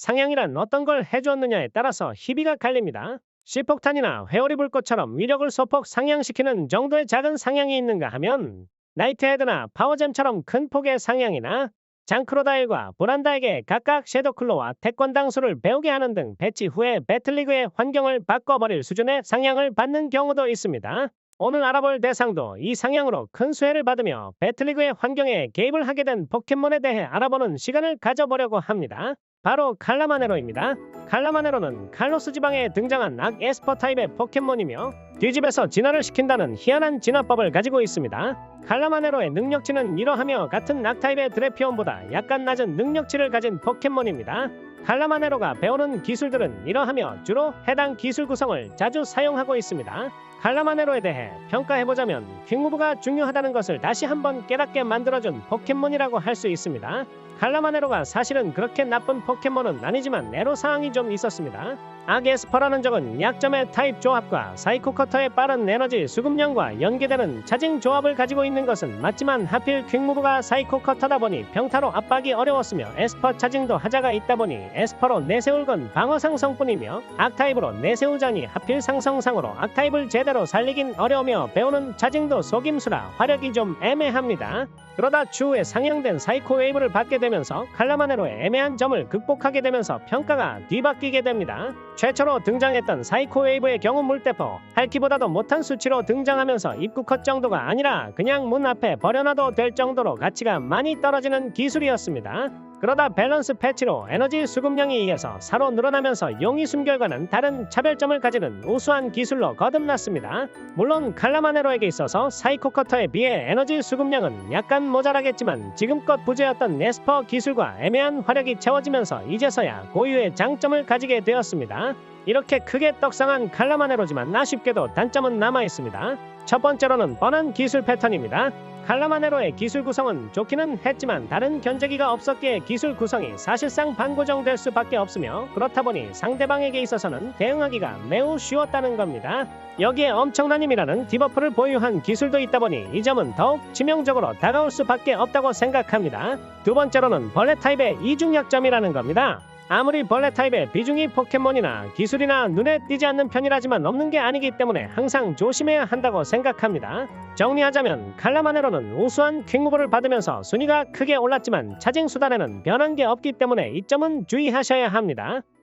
상향이란 어떤 걸 해주었느냐에 따라서 희비가 갈립니다. 시폭탄이나 회오리 불꽃처럼 위력을 소폭 상향시키는 정도의 작은 상향이 있는가 하면 나이트헤드나 파워잼처럼 큰 폭의 상향이나 장크로다일과 보란다에게 각각 섀도클로와 태권당수를 배우게 하는 등 배치 후에 배틀리그의 환경을 바꿔버릴 수준의 상향을 받는 경우도 있습니다. 오늘 알아볼 대상도 이 상향으로 큰 수혜를 받으며 배틀리그의 환경에 개입을 하게 된 포켓몬에 대해 알아보는 시간을 가져보려고 합니다. 바로 칼라마네로입니다. 칼라마네로는 칼로스 지방에 등장한 악 에스퍼 타입의 포켓몬이며 뒤집에서 진화를 시킨다는 희한한 진화법을 가지고 있습니다. 칼라마네로의 능력치는 이러하며 같은 악 타입의 드래피온보다 약간 낮은 능력치를 가진 포켓몬입니다. 칼라마네로가 배우는 기술들은 이러하며 주로 해당 기술 구성을 자주 사용하고 있습니다. 칼라마네로에 대해 평가해보자면 퀵무브가 중요하다는 것을 다시 한번 깨닫게 만들어준 포켓몬이라고 할 수 있습니다. 칼라마네로가 사실은 그렇게 나쁜 포켓몬은 아니지만 애로사항이 좀 있었습니다. 아게스퍼라는 적은 약점의 타입 조합과 사이코 커터의 빠른 에너지 수급량과 연계되는 차징 조합을 가지고 있는 것은 맞지만 하필 퀵무브가 사이코 커터다 보니 평타로 압박이 어려웠으며 에스퍼 차징도 하자가 있다 보니 에스퍼로 내세울 건 방어 상성뿐이며 악타입으로 내세우자니 하필 상성상으로 악타입을 제대로 살리긴 어려우며 배우는 차징도 속임수라 화력이 좀 애매합니다. 그러다 추후에 상향된 사이코 웨이브를 받게 되면서 칼라마네로의 애매한 점을 극복하게 되면서 평가가 뒤바뀌게 됩니다. 최초로 등장했던 사이코 웨이브의 경우 물대포 할키보다도 못한 수치로 등장하면서 입구 컷 정도가 아니라 그냥 문 앞에 버려놔도 될 정도로 가치가 많이 떨어지는 기술이었습니다. 그러다 밸런스 패치로 에너지 수급량에 의해서 사로 늘어나면서 용의 숨결과는 다른 차별점을 가지는 우수한 기술로 거듭났습니다. 물론 칼라마네로에게 있어서 사이코 커터에 비해 에너지 수급량은 약간 모자라겠지만 지금껏 부재였던 네스퍼 기술과 애매한 화력이 채워지면서 이제서야 고유의 장점을 가지게 되었습니다. 이렇게 크게 떡상한 칼라마네로지만 아쉽게도 단점은 남아 있습니다. 첫 번째로는 뻔한 기술 패턴입니다. 칼라마네로의 기술 구성은 좋기는 했지만 다른 견제기가 없었기에 기술 구성이 사실상 반고정될 수밖에 없으며 그렇다 보니 상대방에게 있어서는 대응하기가 매우 쉬웠다는 겁니다. 여기에 엄청난 힘이라는 디버프를 보유한 기술도 있다 보니 이 점은 더욱 치명적으로 다가올 수밖에 없다고 생각합니다. 두 번째로는 벌레 타입의 이중 약점이라는 겁니다. 아무리 벌레 타입의 비중이 포켓몬이나 기술이나 눈에 띄지 않는 편이라지만 없는 게 아니기 때문에 항상 조심해야 한다고 생각합니다. 정리하자면 칼라마네로는 우수한 퀵무브를 받으면서 순위가 크게 올랐지만 차징 수단에는 변한 게 없기 때문에 이 점은 주의하셔야 합니다.